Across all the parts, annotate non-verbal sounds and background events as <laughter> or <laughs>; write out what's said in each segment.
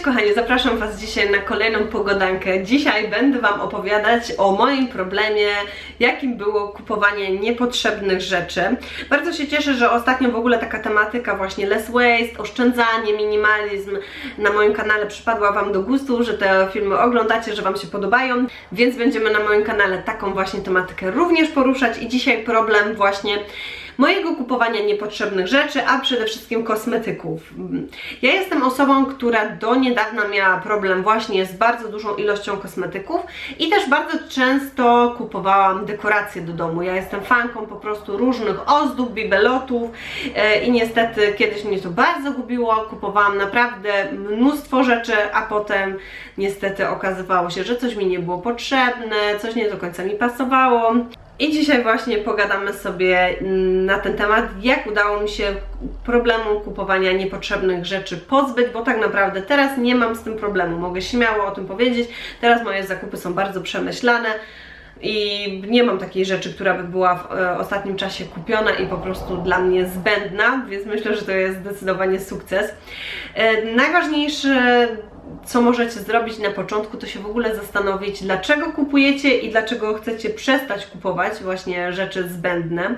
Cześć kochani, zapraszam Was dzisiaj na kolejną pogodankę. Dzisiaj będę Wam opowiadać o moim problemie, jakim było kupowanie niepotrzebnych rzeczy. Bardzo się cieszę, że ostatnio w ogóle taka tematyka właśnie less waste, oszczędzanie, minimalizm na moim kanale przypadła Wam do gustu, że te filmy oglądacie, że Wam się podobają, więc będziemy na moim kanale taką właśnie tematykę również poruszać i dzisiaj problem właśnie mojego kupowania niepotrzebnych rzeczy, a przede wszystkim kosmetyków. Ja jestem osobą, która do niedawna miała problem właśnie z bardzo dużą ilością kosmetyków i też bardzo często kupowałam dekoracje do domu. Ja jestem fanką po prostu różnych ozdób, bibelotów e, i niestety kiedyś mnie to bardzo gubiło. Kupowałam naprawdę mnóstwo rzeczy, a potem niestety okazywało się, że coś mi nie było potrzebne, coś nie do końca mi pasowało. I dzisiaj właśnie pogadamy sobie mm, na ten temat, jak udało mi się problemu kupowania niepotrzebnych rzeczy pozbyć, bo tak naprawdę teraz nie mam z tym problemu. Mogę śmiało o tym powiedzieć. Teraz moje zakupy są bardzo przemyślane i nie mam takiej rzeczy, która by była w e, ostatnim czasie kupiona i po prostu dla mnie zbędna, więc myślę, że to jest zdecydowanie sukces. E, najważniejsze co możecie zrobić na początku, to się w ogóle zastanowić, dlaczego kupujecie i dlaczego chcecie przestać kupować właśnie rzeczy zbędne.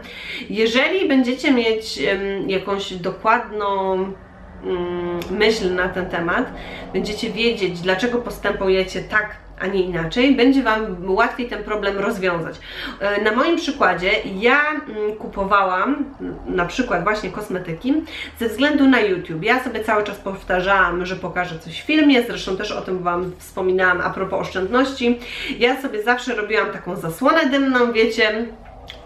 Jeżeli będziecie mieć jakąś dokładną um, myśl na ten temat, będziecie wiedzieć, dlaczego postępujecie tak a nie inaczej, będzie Wam łatwiej ten problem rozwiązać. E, na moim przykładzie ja mm, kupowałam na przykład właśnie kosmetyki ze względu na YouTube. Ja sobie cały czas powtarzałam, że pokażę coś w filmie, zresztą też o tym Wam wspominałam a propos oszczędności. Ja sobie zawsze robiłam taką zasłonę dymną, wiecie,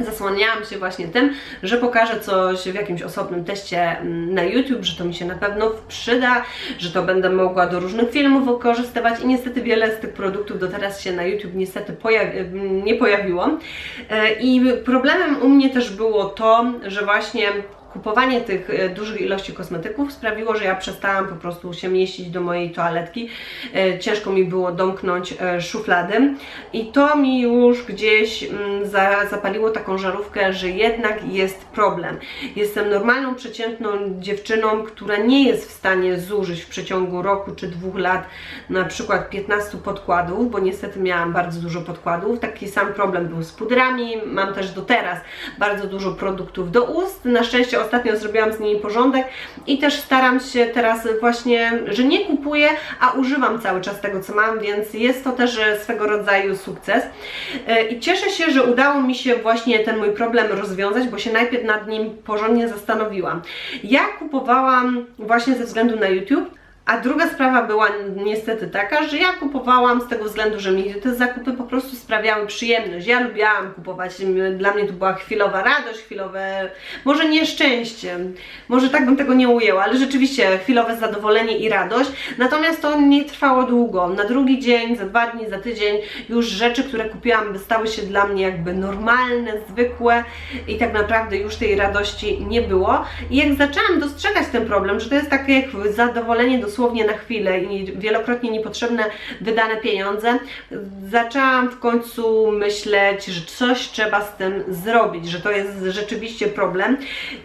zasłaniałam się właśnie tym, że pokażę coś w jakimś osobnym teście mm, na YouTube, że to mi się na pewno przyda, że to będę mogła do różnych filmów wykorzystywać i niestety wiele z tych produktów do teraz się na YouTube niestety pojawi nie pojawiło. E, I problemem u mnie też było to, że właśnie kupowanie tych e, dużych ilości kosmetyków sprawiło, że ja przestałam po prostu się mieścić do mojej toaletki. E, ciężko mi było domknąć e, szuflady i to mi już gdzieś mm, zapaliło taką żarówkę, że jednak jest problem. Jestem normalną, przeciętną dziewczyną, która nie jest w stanie zużyć w przeciągu roku czy dwóch lat na przykład 15 podkładów, bo niestety miałam bardzo dużo podkładów. Taki sam problem był z pudrami, mam też do teraz bardzo dużo produktów do ust. Na szczęście ostatnio zrobiłam z nimi porządek i też staram się teraz właśnie, że nie kupuję, a używam cały czas tego, co mam, więc jest to też e, swego rodzaju sukces. E, I cieszę się, że udało mi się właśnie ten mój problem rozwiązać, bo się najpierw nad nim porządnie zastanowiłam. Ja kupowałam właśnie ze względu na YouTube, a druga sprawa była niestety taka, że ja kupowałam z tego względu, że mi te zakupy po prostu sprawiały przyjemność. Ja lubiłam kupować, dla mnie to była chwilowa radość, chwilowe, może nieszczęście, może tak bym tego nie ujęła, ale rzeczywiście chwilowe zadowolenie i radość. Natomiast to nie trwało długo. Na drugi dzień, za dwa dni, za tydzień już rzeczy, które kupiłam, stały się dla mnie jakby normalne, zwykłe i tak naprawdę już tej radości nie było. I jak zaczęłam dostrzegać ten problem, że to jest takie jak zadowolenie do dosłownie na chwilę i wielokrotnie niepotrzebne wydane pieniądze, zaczęłam w końcu myśleć, że coś trzeba z tym zrobić, że to jest rzeczywiście problem.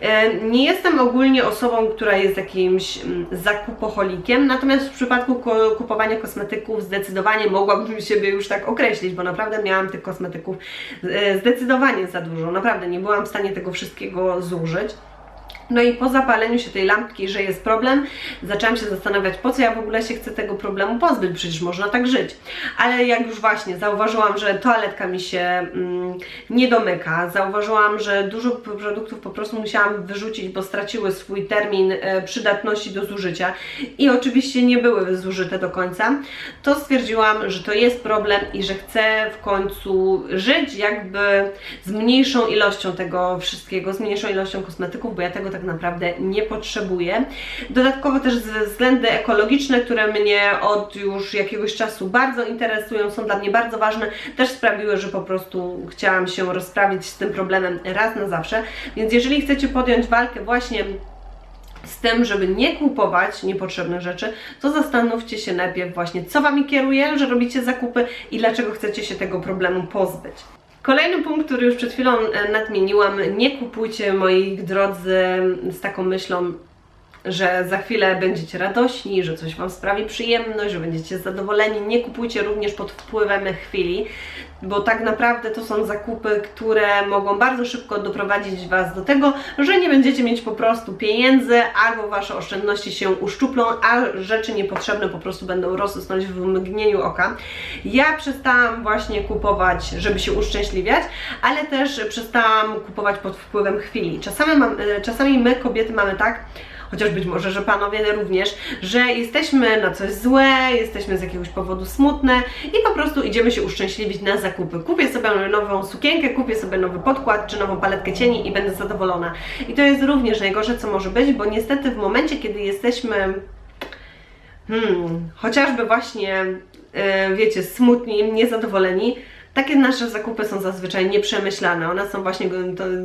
E, nie jestem ogólnie osobą, która jest jakimś mm, zakupoholikiem, natomiast w przypadku kupowania kosmetyków zdecydowanie mogłabym siebie już tak określić, bo naprawdę miałam tych kosmetyków e, zdecydowanie za dużo. Naprawdę nie byłam w stanie tego wszystkiego zużyć. No i po zapaleniu się tej lampki, że jest problem, zaczęłam się zastanawiać, po co ja w ogóle się chcę tego problemu pozbyć, przecież można tak żyć. Ale jak już właśnie zauważyłam, że toaletka mi się mm, nie domyka, zauważyłam, że dużo produktów po prostu musiałam wyrzucić, bo straciły swój termin e, przydatności do zużycia i oczywiście nie były zużyte do końca, to stwierdziłam, że to jest problem i że chcę w końcu żyć jakby z mniejszą ilością tego wszystkiego, z mniejszą ilością kosmetyków, bo ja tego tak tak naprawdę nie potrzebuję. Dodatkowo też względy ekologiczne, które mnie od już jakiegoś czasu bardzo interesują, są dla mnie bardzo ważne, też sprawiły, że po prostu chciałam się rozprawić z tym problemem raz na zawsze. Więc jeżeli chcecie podjąć walkę właśnie z tym, żeby nie kupować niepotrzebnych rzeczy, to zastanówcie się najpierw właśnie, co Wami kieruje, że robicie zakupy i dlaczego chcecie się tego problemu pozbyć. Kolejny punkt, który już przed chwilą e, nadmieniłam, nie kupujcie moi drodzy z taką myślą że za chwilę będziecie radośni, że coś Wam sprawi przyjemność, że będziecie zadowoleni. Nie kupujcie również pod wpływem chwili, bo tak naprawdę to są zakupy, które mogą bardzo szybko doprowadzić Was do tego, że nie będziecie mieć po prostu pieniędzy, albo Wasze oszczędności się uszczuplą, a rzeczy niepotrzebne po prostu będą rosnąć w mgnieniu oka. Ja przestałam właśnie kupować, żeby się uszczęśliwiać, ale też przestałam kupować pod wpływem chwili. Czasami, mam, czasami my, kobiety, mamy tak, chociaż być może, że panowie również, że jesteśmy na coś złe, jesteśmy z jakiegoś powodu smutne i po prostu idziemy się uszczęśliwić na zakupy. Kupię sobie nową sukienkę, kupię sobie nowy podkład czy nową paletkę cieni i będę zadowolona. I to jest również najgorsze, co może być, bo niestety w momencie, kiedy jesteśmy hmm, chociażby właśnie, yy, wiecie, smutni, niezadowoleni, takie nasze zakupy są zazwyczaj nieprzemyślane. One są właśnie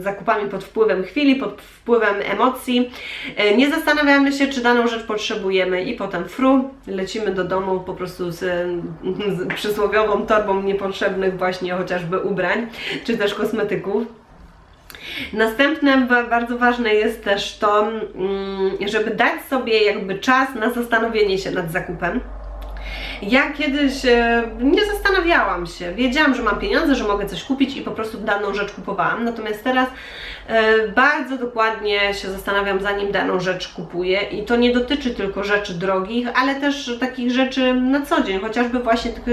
zakupami pod wpływem chwili, pod wpływem emocji. E, nie zastanawiamy się, czy daną rzecz potrzebujemy i potem fru, lecimy do domu po prostu z, <laughs> z przysłowiową torbą niepotrzebnych właśnie chociażby ubrań, czy też kosmetyków. Następne bardzo ważne jest też to, mm, żeby dać sobie jakby czas na zastanowienie się nad zakupem. Ja kiedyś e, nie zastanawiałam się. Wiedziałam, że mam pieniądze, że mogę coś kupić i po prostu daną rzecz kupowałam. Natomiast teraz e, bardzo dokładnie się zastanawiam, zanim daną rzecz kupuję. I to nie dotyczy tylko rzeczy drogich, ale też takich rzeczy na co dzień, chociażby właśnie tych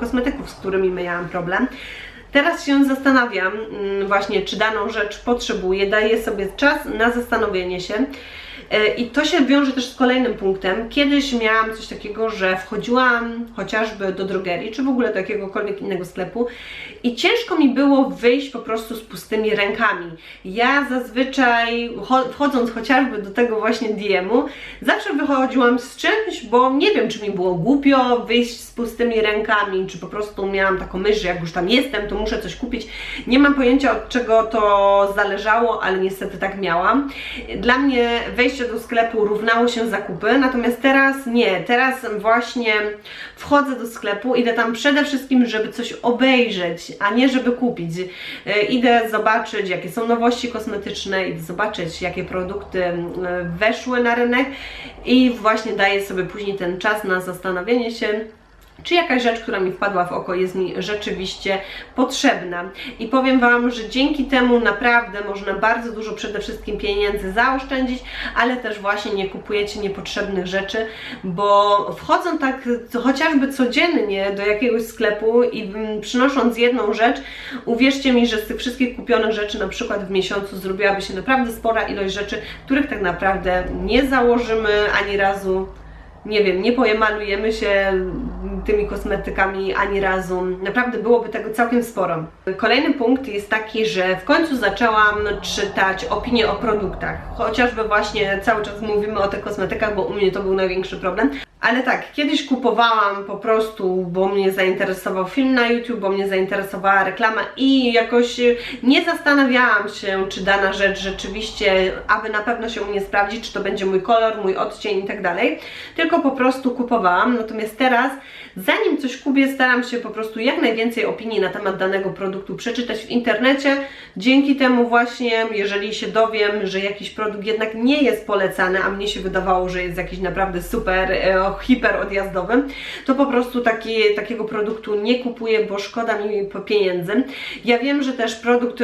kosmetyków, z którymi miałam problem. Teraz się zastanawiam mm, właśnie, czy daną rzecz potrzebuję, daję sobie czas na zastanowienie się. I to się wiąże też z kolejnym punktem. Kiedyś miałam coś takiego, że wchodziłam chociażby do drogerii, czy w ogóle do jakiegokolwiek innego sklepu i ciężko mi było wyjść po prostu z pustymi rękami. Ja zazwyczaj, wchodząc chociażby do tego właśnie DM-u, zawsze wychodziłam z czymś, bo nie wiem, czy mi było głupio wyjść z pustymi rękami, czy po prostu miałam taką myśl, że jak już tam jestem, to muszę coś kupić. Nie mam pojęcia od czego to zależało, ale niestety tak miałam. Dla mnie wejście wejście do sklepu równało się zakupy, natomiast teraz nie, teraz właśnie wchodzę do sklepu, idę tam przede wszystkim, żeby coś obejrzeć, a nie żeby kupić. E, idę zobaczyć, jakie są nowości kosmetyczne, idę zobaczyć, jakie produkty weszły na rynek i właśnie daję sobie później ten czas na zastanowienie się, czy jakaś rzecz, która mi wpadła w oko jest mi rzeczywiście potrzebna. I powiem Wam, że dzięki temu naprawdę można bardzo dużo przede wszystkim pieniędzy zaoszczędzić, ale też właśnie nie kupujecie niepotrzebnych rzeczy, bo wchodząc tak chociażby codziennie do jakiegoś sklepu i mm, przynosząc jedną rzecz, uwierzcie mi, że z tych wszystkich kupionych rzeczy na przykład w miesiącu zrobiłaby się naprawdę spora ilość rzeczy, których tak naprawdę nie założymy ani razu nie wiem, nie pojemalujemy się tymi kosmetykami ani razu. Naprawdę byłoby tego całkiem sporo. Kolejny punkt jest taki, że w końcu zaczęłam czytać opinie o produktach. Chociażby właśnie cały czas mówimy o tych kosmetykach, bo u mnie to był największy problem. Ale tak, kiedyś kupowałam po prostu, bo mnie zainteresował film na YouTube, bo mnie zainteresowała reklama i jakoś nie zastanawiałam się, czy dana rzecz rzeczywiście, aby na pewno się u mnie sprawdzi, czy to będzie mój kolor, mój odcień i tak dalej, tylko po prostu kupowałam. Natomiast teraz, zanim coś kupię, staram się po prostu jak najwięcej opinii na temat danego produktu przeczytać w internecie. Dzięki temu właśnie, jeżeli się dowiem, że jakiś produkt jednak nie jest polecany, a mnie się wydawało, że jest jakiś naprawdę super e, hiper odjazdowym, to po prostu taki, takiego produktu nie kupuję, bo szkoda mi pieniędzy. Ja wiem, że też produkt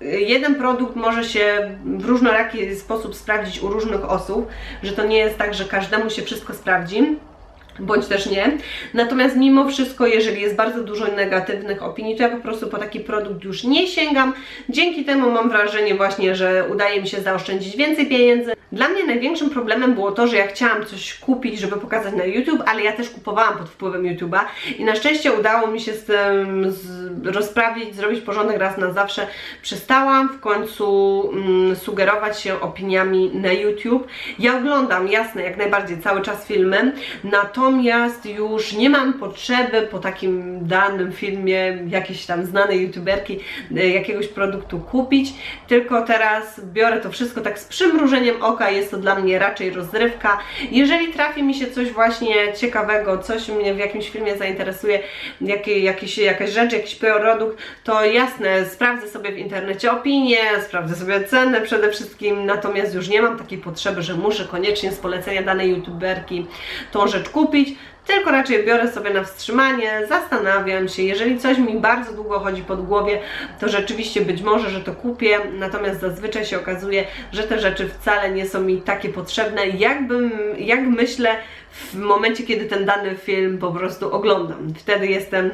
jeden produkt może się w różnoraki sposób sprawdzić u różnych osób, że to nie jest tak, że każdemu się wszystko sprawdzi bądź też nie. Natomiast mimo wszystko, jeżeli jest bardzo dużo negatywnych opinii, to ja po prostu po taki produkt już nie sięgam. Dzięki temu mam wrażenie właśnie, że udaje mi się zaoszczędzić więcej pieniędzy. Dla mnie największym problemem było to, że ja chciałam coś kupić, żeby pokazać na YouTube, ale ja też kupowałam pod wpływem YouTube'a i na szczęście udało mi się z tym rozprawić, zrobić porządek raz na zawsze. Przestałam w końcu mm, sugerować się opiniami na YouTube. Ja oglądam, jasne, jak najbardziej cały czas filmy, natomiast natomiast już nie mam potrzeby po takim danym filmie jakiejś tam znanej youtuberki e, jakiegoś produktu kupić, tylko teraz biorę to wszystko tak z przymrużeniem oka, jest to dla mnie raczej rozrywka. Jeżeli trafi mi się coś właśnie ciekawego, coś mnie w jakimś filmie zainteresuje, jakie, jakiś, jakaś rzecz, jakiś produkt, to jasne, sprawdzę sobie w internecie opinię, sprawdzę sobie cenę przede wszystkim, natomiast już nie mam takiej potrzeby, że muszę koniecznie z polecenia danej youtuberki tą rzecz kupić, tylko raczej biorę sobie na wstrzymanie, zastanawiam się, jeżeli coś mi bardzo długo chodzi pod głowie, to rzeczywiście być może, że to kupię, natomiast zazwyczaj się okazuje, że te rzeczy wcale nie są mi takie potrzebne, jakbym, jak myślę w momencie, kiedy ten dany film po prostu oglądam. Wtedy jestem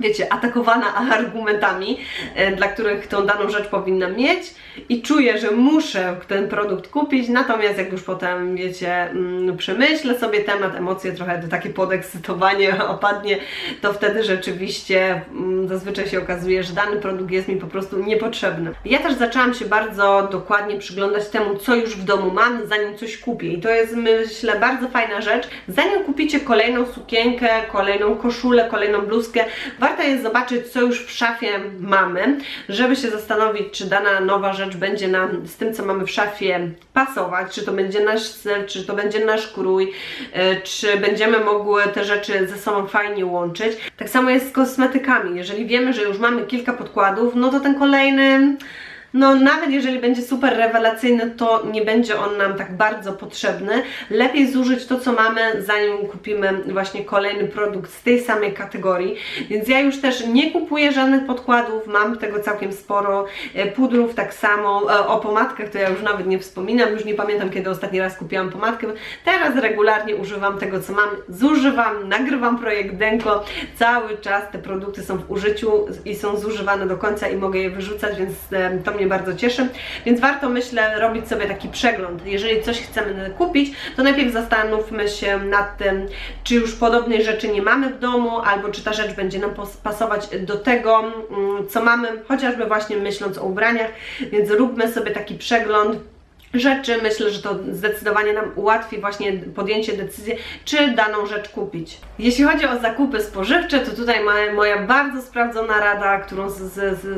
wiecie, atakowana argumentami, e, dla których tą daną rzecz powinnam mieć i czuję, że muszę ten produkt kupić, natomiast jak już potem, wiecie, mm, przemyślę sobie temat, emocje, trochę takie podekscytowanie <laughs> opadnie, to wtedy rzeczywiście mm, zazwyczaj się okazuje, że dany produkt jest mi po prostu niepotrzebny. Ja też zaczęłam się bardzo dokładnie przyglądać temu, co już w domu mam, zanim coś kupię i to jest, myślę, bardzo fajna rzecz. Zanim kupicie kolejną sukienkę, kolejną koszulę, kolejną bluzkę, warto jest zobaczyć, co już w szafie mamy, żeby się zastanowić, czy dana nowa rzecz będzie nam z tym, co mamy w szafie pasować, czy to będzie nasz styl, czy to będzie nasz krój, e, czy będziemy mogły te rzeczy ze sobą fajnie łączyć. Tak samo jest z kosmetykami. Jeżeli wiemy, że już mamy kilka podkładów, no to ten kolejny no nawet jeżeli będzie super rewelacyjny, to nie będzie on nam tak bardzo potrzebny. Lepiej zużyć to, co mamy, zanim kupimy właśnie kolejny produkt z tej samej kategorii. Więc ja już też nie kupuję żadnych podkładów, mam tego całkiem sporo, e, pudrów tak samo, e, o pomadkach to ja już nawet nie wspominam, już nie pamiętam kiedy ostatni raz kupiłam pomadkę. Teraz regularnie używam tego, co mam, zużywam, nagrywam projekt Denko, cały czas te produkty są w użyciu i są zużywane do końca i mogę je wyrzucać, więc e, to mnie mnie bardzo cieszy, więc warto myślę robić sobie taki przegląd. Jeżeli coś chcemy kupić, to najpierw zastanówmy się nad tym, czy już podobnej rzeczy nie mamy w domu, albo czy ta rzecz będzie nam pasować do tego, mm, co mamy, chociażby właśnie myśląc o ubraniach, więc róbmy sobie taki przegląd rzeczy. Myślę, że to zdecydowanie nam ułatwi właśnie podjęcie decyzji, czy daną rzecz kupić. Jeśli chodzi o zakupy spożywcze, to tutaj moja bardzo sprawdzona rada, którą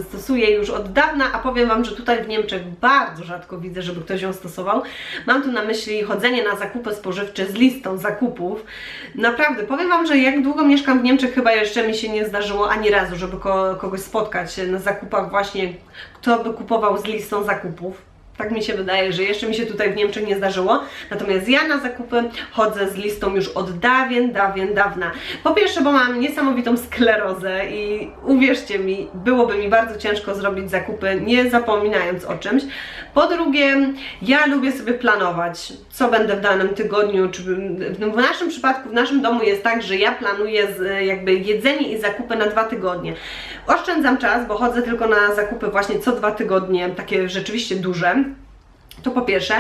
stosuję już od dawna, a powiem Wam, że tutaj w Niemczech bardzo rzadko widzę, żeby ktoś ją stosował. Mam tu na myśli chodzenie na zakupy spożywcze z listą zakupów. Naprawdę, powiem Wam, że jak długo mieszkam w Niemczech, chyba jeszcze mi się nie zdarzyło ani razu, żeby kogoś spotkać na zakupach właśnie, kto by kupował z listą zakupów. Tak mi się wydaje, że jeszcze mi się tutaj w Niemczech nie zdarzyło. Natomiast ja na zakupy chodzę z listą już od dawien, dawien, dawna. Po pierwsze, bo mam niesamowitą sklerozę i uwierzcie mi, byłoby mi bardzo ciężko zrobić zakupy nie zapominając o czymś. Po drugie, ja lubię sobie planować, co będę w danym tygodniu, czy w naszym przypadku, w naszym domu jest tak, że ja planuję jakby jedzenie i zakupy na dwa tygodnie. Oszczędzam czas, bo chodzę tylko na zakupy właśnie co dwa tygodnie, takie rzeczywiście duże. To po pierwsze.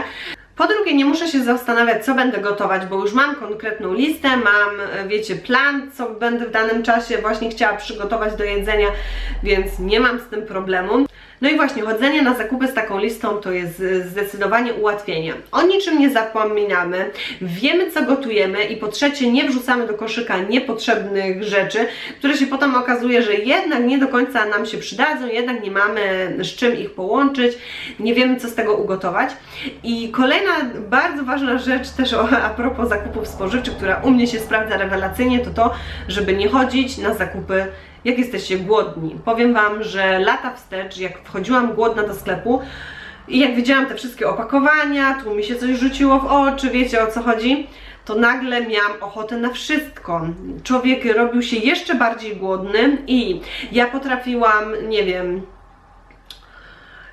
Po drugie, nie muszę się zastanawiać, co będę gotować, bo już mam konkretną listę, mam, e, wiecie, plan, co będę w danym czasie właśnie chciała przygotować do jedzenia, więc nie mam z tym problemu. No i właśnie, chodzenie na zakupy z taką listą to jest zdecydowanie ułatwienie. O niczym nie zapominamy, wiemy co gotujemy i po trzecie nie wrzucamy do koszyka niepotrzebnych rzeczy, które się potem okazuje, że jednak nie do końca nam się przydadzą, jednak nie mamy z czym ich połączyć, nie wiemy co z tego ugotować. I kolejna bardzo ważna rzecz też a propos zakupów spożywczych, która u mnie się sprawdza rewelacyjnie, to to, żeby nie chodzić na zakupy jak jesteście głodni. Powiem Wam, że lata wstecz, jak wchodziłam głodna do sklepu i jak widziałam te wszystkie opakowania, tu mi się coś rzuciło w oczy, wiecie o co chodzi, to nagle miałam ochotę na wszystko. Człowiek robił się jeszcze bardziej głodny i ja potrafiłam, nie wiem,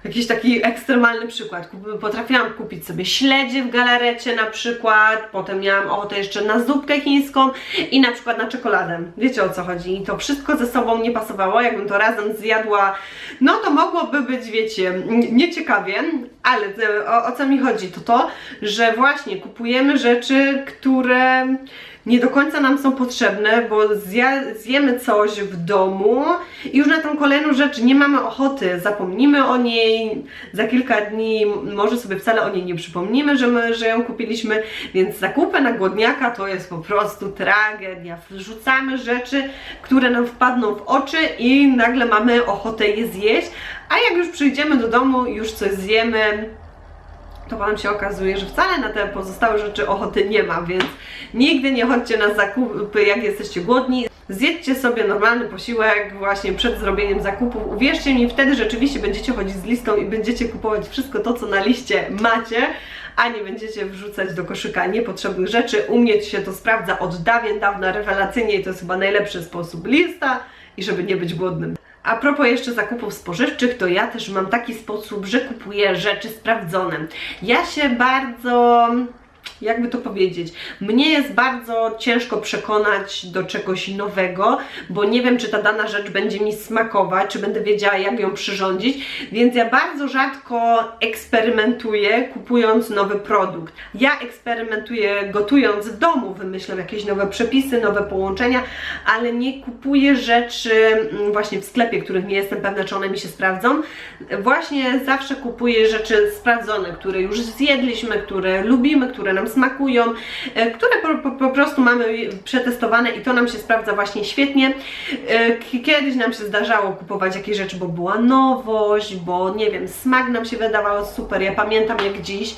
jakiś taki ekstremalny przykład. Potrafiłam kupić sobie śledzie w galarecie na przykład, potem miałam ochotę jeszcze na zupkę chińską i na przykład na czekoladę. Wiecie o co chodzi? I to wszystko ze sobą nie pasowało, jakbym to razem zjadła, no to mogłoby być, wiecie, nieciekawie, ale o, o co mi chodzi? To to, że właśnie kupujemy rzeczy, które nie do końca nam są potrzebne, bo zjemy coś w domu i już na tą kolejną rzecz nie mamy ochoty, zapomnimy o niej, za kilka dni może sobie wcale o niej nie przypomnimy, że my, że ją kupiliśmy, więc zakupy na głodniaka to jest po prostu tragedia. Wrzucamy rzeczy, które nam wpadną w oczy i nagle mamy ochotę je zjeść, a jak już przyjdziemy do domu, już coś zjemy, to potem się okazuje, że wcale na te pozostałe rzeczy ochoty nie ma, więc nigdy nie chodźcie na zakupy, jak jesteście głodni. Zjedźcie sobie normalny posiłek właśnie przed zrobieniem zakupów. Uwierzcie mi, wtedy rzeczywiście będziecie chodzić z listą i będziecie kupować wszystko to, co na liście macie, a nie będziecie wrzucać do koszyka niepotrzebnych rzeczy. U mnie się to sprawdza od dawien dawna rewelacyjnie i to jest chyba najlepszy sposób lista i żeby nie być głodnym. A propos jeszcze zakupów spożywczych, to ja też mam taki sposób, że kupuję rzeczy sprawdzone. Ja się bardzo jakby to powiedzieć, mnie jest bardzo ciężko przekonać do czegoś nowego, bo nie wiem, czy ta dana rzecz będzie mi smakować, czy będę wiedziała, jak ją przyrządzić, więc ja bardzo rzadko eksperymentuję, kupując nowy produkt. Ja eksperymentuję gotując w domu, wymyślam jakieś nowe przepisy, nowe połączenia, ale nie kupuję rzeczy mm, właśnie w sklepie, których nie jestem pewna, czy one mi się sprawdzą. Właśnie zawsze kupuję rzeczy sprawdzone, które już zjedliśmy, które lubimy, które nam smakują, e, które po, po, po prostu mamy przetestowane i to nam się sprawdza właśnie świetnie. E, kiedyś nam się zdarzało kupować jakieś rzeczy, bo była nowość, bo nie wiem, smak nam się wydawał super. Ja pamiętam jak dziś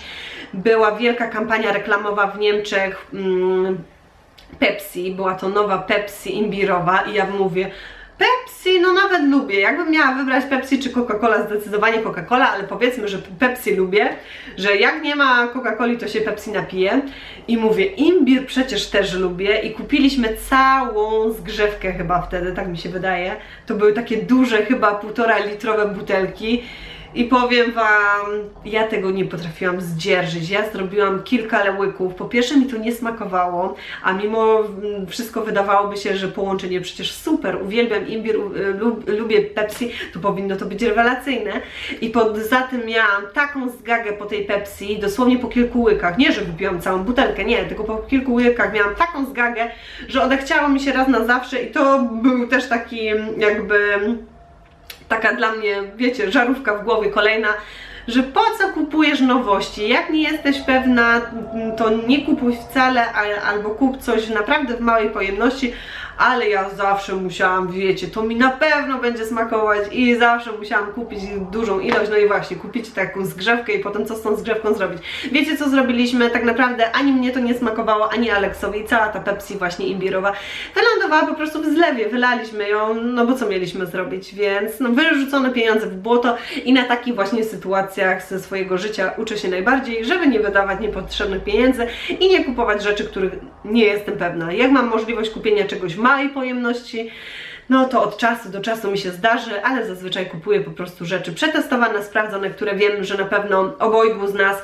była wielka kampania reklamowa w Niemczech. Mm, Pepsi, była to nowa Pepsi imbirowa i ja mówię, Pepsi, no nawet lubię. Jakbym miała wybrać Pepsi czy Coca-Cola, zdecydowanie Coca-Cola, ale powiedzmy, że Pepsi lubię, że jak nie ma Coca-Coli, to się Pepsi napije. I mówię, imbir przecież też lubię i kupiliśmy całą zgrzewkę chyba wtedy, tak mi się wydaje. To były takie duże, chyba półtora litrowe butelki i powiem Wam, ja tego nie potrafiłam zdzierżyć. Ja zrobiłam kilka łyków. Po pierwsze mi to nie smakowało, a mimo mm, wszystko wydawałoby się, że połączenie przecież super. Uwielbiam imbir, lub, lubię Pepsi, to powinno to być rewelacyjne. I poza tym miałam taką zgagę po tej Pepsi, dosłownie po kilku łykach. Nie, że wypiłam całą butelkę, nie, tylko po kilku łykach miałam taką zgagę, że odechciało mi się raz na zawsze i to był też taki jakby taka dla mnie, wiecie, żarówka w głowie kolejna, że po co kupujesz nowości? Jak nie jesteś pewna, to nie kupuj wcale, albo kup coś naprawdę w małej pojemności, ale ja zawsze musiałam, wiecie, to mi na pewno będzie smakować i zawsze musiałam kupić dużą ilość, no i właśnie, kupić taką zgrzewkę i potem co z tą zgrzewką zrobić. Wiecie co zrobiliśmy? Tak naprawdę ani mnie to nie smakowało, ani Aleksowi, cała ta Pepsi właśnie imbirowa wylądowała po prostu w zlewie, wylaliśmy ją, no bo co mieliśmy zrobić, więc no wyrzucone pieniądze w błoto i na takich właśnie sytuacjach ze swojego życia uczę się najbardziej, żeby nie wydawać niepotrzebnych pieniędzy i nie kupować rzeczy, których nie jestem pewna. Jak mam możliwość kupienia czegoś w małej pojemności, no to od czasu do czasu mi się zdarzy, ale zazwyczaj kupuję po prostu rzeczy przetestowane, sprawdzone, które wiem, że na pewno obojgu z nas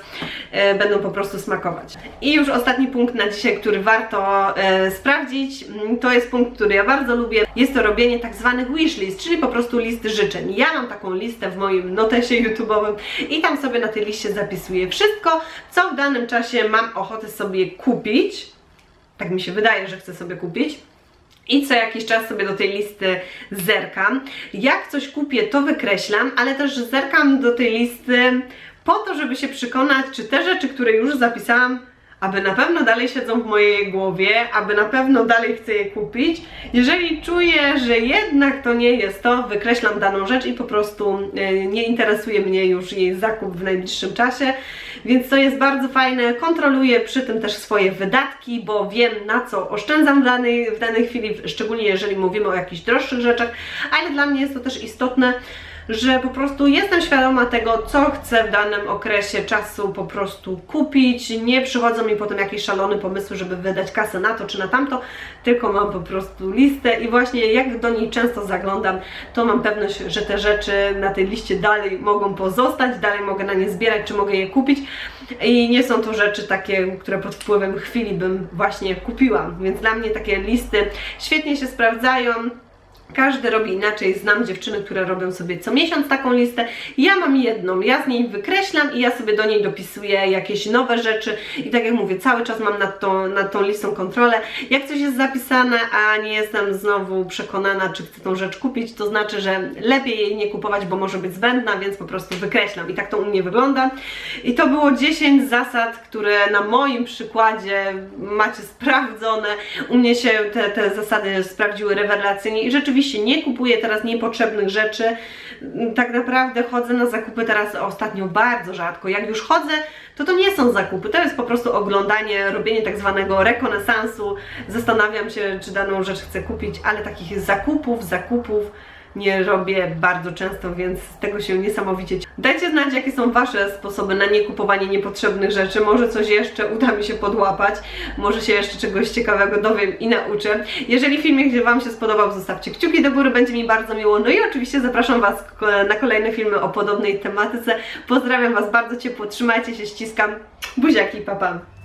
e, będą po prostu smakować. I już ostatni punkt na dzisiaj, który warto e, sprawdzić, mm, to jest punkt, który ja bardzo lubię. Jest to robienie tak zwanych wishlist, czyli po prostu listy życzeń. Ja mam taką listę w moim notesie YouTube'owym i tam sobie na tej liście zapisuję wszystko, co w danym czasie mam ochotę sobie kupić. Tak mi się wydaje, że chcę sobie kupić i co jakiś czas sobie do tej listy zerkam. Jak coś kupię, to wykreślam, ale też zerkam do tej listy po to, żeby się przekonać, czy te rzeczy, które już zapisałam, aby na pewno dalej siedzą w mojej głowie, aby na pewno dalej chcę je kupić. Jeżeli czuję, że jednak to nie jest to, wykreślam daną rzecz i po prostu e, nie interesuje mnie już jej zakup w najbliższym czasie. Więc to jest bardzo fajne. Kontroluję przy tym też swoje wydatki, bo wiem na co oszczędzam w danej, w danej chwili, szczególnie jeżeli mówimy o jakichś droższych rzeczach, ale dla mnie jest to też istotne, że po prostu jestem świadoma tego, co chcę w danym okresie czasu po prostu kupić. Nie przychodzą mi potem jakieś szalone pomysły, żeby wydać kasę na to czy na tamto, tylko mam po prostu listę i właśnie jak do niej często zaglądam, to mam pewność, że te rzeczy na tej liście dalej mogą pozostać, dalej mogę na nie zbierać, czy mogę je kupić. I nie są to rzeczy takie, które pod wpływem chwili bym właśnie kupiła, więc dla mnie takie listy świetnie się sprawdzają Każdy robi inaczej. Znam dziewczyny, które robią sobie co miesiąc taką listę. Ja mam jedną, ja z niej wykreślam i ja sobie do niej dopisuję jakieś nowe rzeczy. I tak jak mówię, cały czas mam nad tą, nad tą listą kontrolę. Jak coś jest zapisane, a nie jestem znowu przekonana, czy chcę tą rzecz kupić, to znaczy, że lepiej jej nie kupować, bo może być zbędna, więc po prostu wykreślam. I tak to u mnie wygląda. I to było 10 zasad, które na moim przykładzie macie sprawdzone. U mnie się te, te zasady sprawdziły rewelacyjnie i rzeczywiście nie kupuję teraz niepotrzebnych rzeczy. Tak naprawdę chodzę na zakupy teraz ostatnio bardzo rzadko. Jak już chodzę, to to nie są zakupy, to jest po prostu oglądanie, robienie tak zwanego rekonesansu. Zastanawiam się, czy daną rzecz chcę kupić, ale takich zakupów, zakupów nie robię bardzo często, więc z tego się niesamowicie. Dajcie znać, jakie są Wasze sposoby na niekupowanie niepotrzebnych rzeczy. Może coś jeszcze uda mi się podłapać, może się jeszcze czegoś ciekawego dowiem i nauczę. Jeżeli filmik Wam się spodobał, zostawcie kciuki do góry, będzie mi bardzo miło. No i oczywiście zapraszam Was na kolejne filmy o podobnej tematyce. Pozdrawiam Was bardzo ciepło, trzymajcie się, ściskam. Buziaki, pa pa.